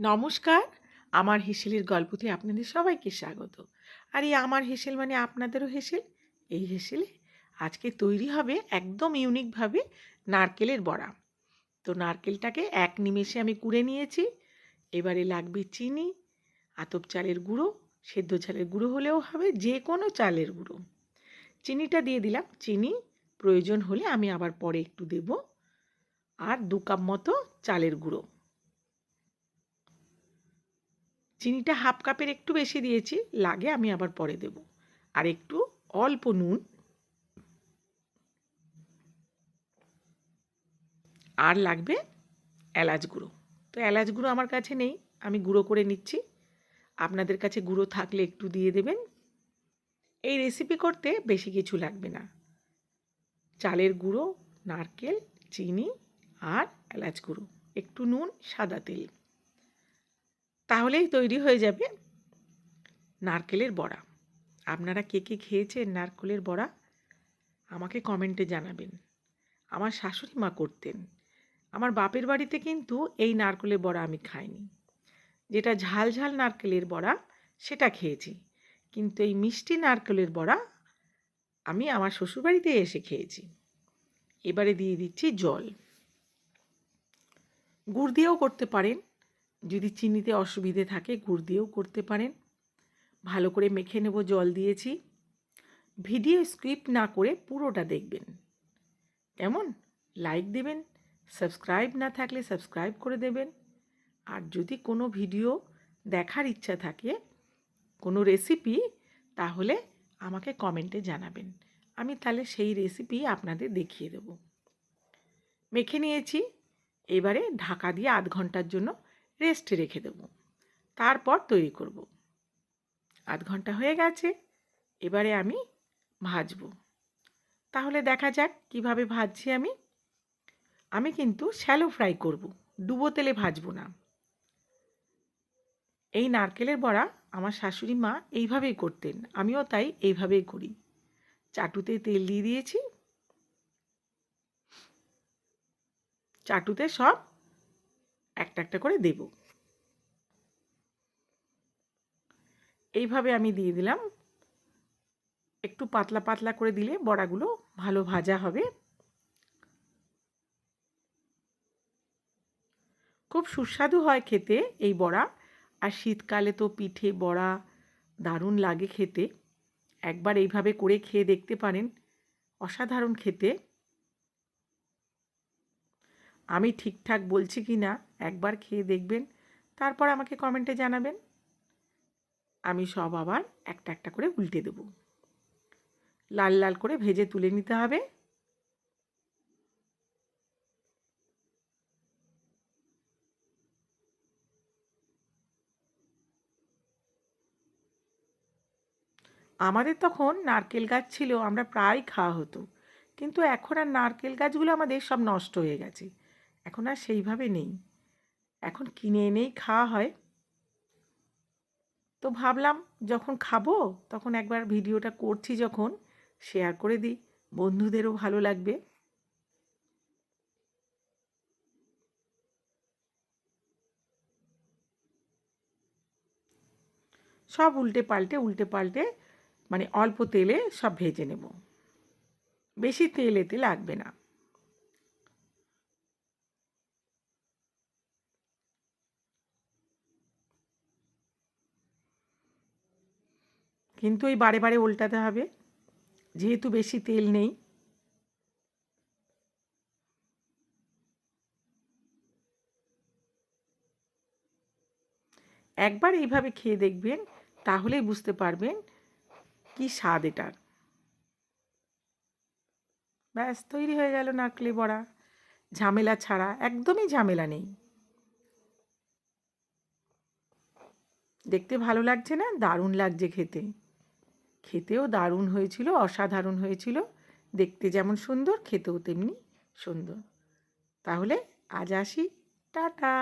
নমস্কার। আমার হেসেলের গল্পতে আপনাদের সবাইকে স্বাগত। আর এই আমার হেসেল মানে আপনাদেরও হেসেল? এই হেসেলে আজকে তৈরি হবে একদম ইউনিকভাবে নারকেলের বড়া। তো নারকেলটাকে এক নিমেষে আমি কুড়ে নিয়েছি। এবারে লাগবে চিনি, আতপ চালের গুঁড়ো, সেদ্ধ চালের গুঁড়ো হলেও হবে যে কোনো চালের গুঁড়ো। চিনিটা দিয়ে দিলাম। চিনি প্রয়োজন হলে আমি আবার পরে একটু দেব। আর দু কাপ মতো চালের গুঁড়ো। চিনিটা হাফ কাপের একটু বেশি দিয়েছি, লাগে আমি আবার পরে দেব। আর একটু অল্প নুন। আর লাগবে এলাচ গুঁড়ো। তো এলাচ গুঁড়ো আমার কাছে নেই, আমি গুঁড়ো করে নিচ্ছি। আপনাদের কাছে গুঁড়ো থাকলে একটু দিয়ে দেবেন। এই রেসিপি করতে বেশি কিছু লাগবে না। চালের গুঁড়ো, নারকেল, চিনি আর এলাচ গুঁড়ো। একটু নুন, সাদা তেল। তাহলেই তৈরি হয়ে যাবে নারকেলের বড়া। আপনারা কে কে খেয়েছেন নারকেলের বড়া? আমাকে কমেন্টে জানাবেন। আমার শাশুড়ি মা করতেন। আমার বাপের বাড়িতে কিন্তু এই নারকেলের বড়া আমি খাইনি। যেটা ঝাল ঝাল নারকেলের বড়া, সেটা খেয়েছি। কিন্তু এই মিষ্টি নারকেলের বড়া আমি আমার শ্বশুরবাড়িতে এসে খেয়েছি। এবারে দিয়ে দিচ্ছি জল। গুড় দিয়েও করতে পারেন। যদি চিনিতে অসুবিধে থাকে, গুড় দিয়েও করতে পারেন। ভালো করে মেখে নেব, জল দিয়েছি। ভিডিও স্ক্রিপ্ট না করে পুরোটা দেখবেন। কেমন? লাইক দেবেন, সাবস্ক্রাইব না থাকলে সাবস্ক্রাইব করে দেবেন। আর যদি কোনো ভিডিও দেখার ইচ্ছা থাকে, কোনো রেসিপি, তাহলে আমাকে কমেন্টে জানাবেন। আমি তাহলে সেই রেসিপি আপনাদের দেখিয়ে দেব। মেখে নিয়েছি। এবারে ঢাকা দিয়ে আধ ঘণ্টার জন্য রেস্টে রেখে দেব। তারপর তৈরি করব। আধ ঘণ্টা হয়ে গেছে, এবারে আমি ভাজব। তাহলে দেখা যাক কীভাবে ভাজছি আমি। আমি কিন্তু শ্যালো ফ্রাই করব, ডুবো তেলে ভাজবো না। এই নারকেলের বড়া আমার শাশুড়ি মা এইভাবেই করতেন, আমিও তাই এইভাবেই করি। চাটুতে তেল দিয়ে দিয়েছি। চাটুতে সব একটা একটা করে দেব। এইভাবে আমি দিয়ে দিলাম। একটু পাতলা পাতলা করে দিলে বড়াগুলো ভালো ভাজা হবে। খুব সুস্বাদু হয় খেতে এই বড়া। আর শীতকালে তো পিঠে বড়া দারুণ লাগে খেতে। একবার এইভাবে করে খেয়ে দেখতে পারেন। অসাধারণ খেতে। আমি ঠিকঠাক বলছি কি না একবার খেয়ে দেখবেন। তারপর আমাকে কমেন্টে জানাবেন। আমি সব আবার একটা একটা করে উল্টে দেব। লাল লাল করে ভেজে তুলে নিতে হবে। আমাদের তখন নারকেল গাছ ছিল, আমরা প্রায় খাওয়া হতো। কিন্তু এখন আর নারকেল গাছগুলো আমাদের সব নষ্ট হয়ে গেছে। এখন আর সেইভাবে নেই। এখন কিনে এনেই খাওয়া হয়। তো ভাবলাম যখন খাব তখন একবার ভিডিওটা করছি যখন শেয়ার করে দিই। বন্ধুদেরও ভালো লাগবে। সব উল্টে পাল্টে উল্টে পাল্টে মানে অল্প তেলে সব ভেজে নেব। বেশি তেল এতে লাগবে না। কিন্তু ওই বারে বারে উল্টাতে হবে। যেহেতু বেশি তেল নেই। একবার এইভাবে খেয়ে দেখবেন, তাহলেই বুঝতে পারবেন কি স্বাদ এটার ব্যাস, তৈরি হয়ে গেল নারকেলে বড়া। ঝামেলা ছাড়া, একদমই ঝামেলা নেই। দেখতে ভালো লাগছে না? দারুণ লাগছে খেতে। খেতেও দারুণ হয়েছিল, অসাধারণ হয়েছিল। দেখতে যেমন সুন্দর, খেতেও তেমনি সুন্দর। তাহলে আজ আসি, টাটা!